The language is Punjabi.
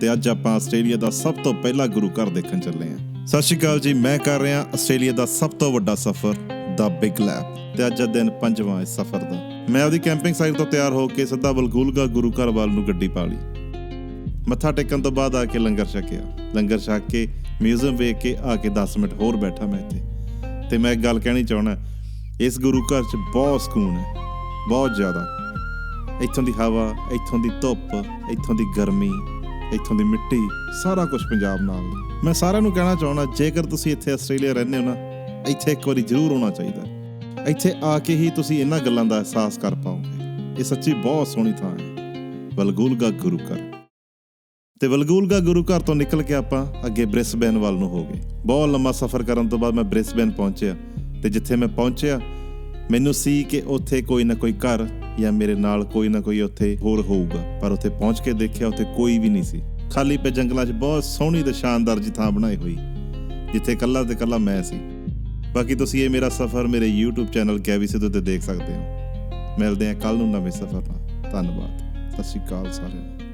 ਤੇ ਅੱਜ ਆਪਾਂ ਆਸਟ੍ਰੇਲੀਆ ਦਾ ਸਭ ਤੋਂ ਪਹਿਲਾ ਗੁਰੂ ਘਰ ਦੇਖਣ ਚੱਲੇ ਹਾਂ। ਸਤਿ ਸ਼੍ਰੀ ਅਕਾਲ ਜੀ, ਮੈਂ ਕਰ ਰਿਹਾ ਆਸਟ੍ਰੇਲੀਆ ਦਾ ਸਭ ਤੋਂ ਵੱਡਾ ਸਫ਼ਰ ਦਾ ਬਿਗ ਲੈਪ ਤੇ ਅੱਜ ਦਾ ਦਿਨ ਪੰਜਵਾਂ ਇਸ ਸਫ਼ਰ ਦਾ। ਮੈਂ ਆਪਦੀ ਕੈਂਪਿੰਗ ਸਾਈਟ ਤੋਂ ਤਿਆਰ ਹੋ ਕੇ ਸਿੱਧਾ ਬਲਗੂਲਗਾ ਗੁਰੂ ਘਰ ਵੱਲ ਨੂੰ ਗੱਡੀ ਪਾ ਲਈ। ਮੱਥਾ ਟੇਕਣ ਤੋਂ ਬਾਅਦ ਆ ਕੇ ਲੰਗਰ ਛਕਿਆ। ਲੰਗਰ ਛਕ ਕੇ ਮਿਊਜ਼ੀਅਮ ਵੇਖ ਕੇ ਆ ਕੇ 10 ਮਿੰਟ ਹੋਰ ਬੈਠਾ ਮੈਂ ਇੱਥੇ। ਤੇ ਮੈਂ ਇੱਕ ਗੱਲ ਕਹਿਣੀ ਚਾਹਣਾ ਇਸ ਗੁਰੂ ਘਰ 'ਚ ਬਹੁਤ ਸਕੂਨ ਹੈ, ਬਹੁਤ ਜ਼ਿਆਦਾ। ਇੱਥੋਂ ਦੀ ਹਵਾ, ਇੱਥੋਂ ਦੀ ਧੁੱਪ, ਇੱਥੋਂ ਦੀ ਗਰਮੀ ਇੱਥੋਂ ਦੀ ਮਿੱਟੀ, ਸਾਰਾ ਕੁਝ ਪੰਜਾਬ ਨਾਲ। ਮੈਂ ਸਾਰਿਆਂ ਨੂੰ ਕਹਿਣਾ ਚਾਹੁੰਦਾ, ਜੇਕਰ ਤੁਸੀਂ ਇੱਥੇ ਆਸਟ੍ਰੇਲੀਆ ਰਹਿੰਦੇ ਹੋ ਨਾ, ਇੱਥੇ ਇੱਕ ਵਾਰੀ ਜ਼ਰੂਰ ਆਉਣਾ ਚਾਹੀਦਾ। ਇੱਥੇ ਆ ਕੇ ਹੀ ਤੁਸੀਂ ਇਹਨਾਂ ਗੱਲਾਂ ਦਾ ਅਹਿਸਾਸ ਕਰ ਪਾਓਗੇ। ਇਹ ਸੱਚੀ ਬਹੁਤ ਸੋਹਣੀ ਥਾਂ ਹੈ। ਵਲਗੂਲਗਾ ਗੁਰੂ ਘਰ। ਤੇ ਵਲਗੂਲਗਾ ਗੁਰੂ ਘਰ ਤੋਂ ਨਿਕਲ ਕੇ ਆਪਾਂ ਅੱਗੇ ਬ੍ਰਿਸਬੇਨ ਵੱਲ ਨੂੰ ਹੋ ਗਏ। ਬਹੁਤ ਲੰਮਾ ਸਫ਼ਰ ਕਰਨ ਤੋਂ ਬਾਅਦ ਮੈਂ ਬ੍ਰਿਸਬੇਨ ਪਹੁੰਚਿਆ। ਤੇ ਜਿੱਥੇ ਮੈਂ ਪਹੁੰਚਿਆ, ਮੈਨੂੰ ਸੀ ਕਿ ਉੱਥੇ ਕੋਈ ਨਾ ਕੋਈ ਘਰ ਜਾਂ ਮੇਰੇ ਨਾਲ ਕੋਈ ਨਾ ਕੋਈ ਉੱਥੇ ਹੋਰ ਹੋਊਗਾ। ਪਰ ਉੱਥੇ ਪਹੁੰਚ ਕੇ ਦੇਖਿਆ ਉੱਥੇ ਕੋਈ ਵੀ ਨਹੀਂ ਸੀ। ਖਾਲੀ ਪੇ ਜੰਗਲਾਂ 'ਚ ਬਹੁਤ ਸੋਹਣੀ ਤੇ ਸ਼ਾਨਦਾਰ ਜੀ ਥਾਂ ਬਣਾਈ ਹੋਈ, ਜਿੱਥੇ ਇਕੱਲਾ ਤੇ ਇਕੱਲਾ ਮੈਂ ਸੀ। ਬਾਕੀ ਤੁਸੀਂ ਇਹ ਮੇਰਾ ਸਫ਼ਰ ਮੇਰੇ YouTube ਚੈਨਲ ਕੈਵੀ ਸਿੱਧੂ ਤੇ ਦੇਖ ਸਕਦੇ ਹੋ। ਮਿਲਦੇ ਹਾਂ ਕੱਲ ਨੂੰ ਨਵੇਂ ਸਫ਼ਰ ਨਾਲ। ਧੰਨਵਾਦ। ਸਤਿ ਸ਼੍ਰੀ ਅਕਾਲ ਸਾਰਿਆਂ ਨੂੰ।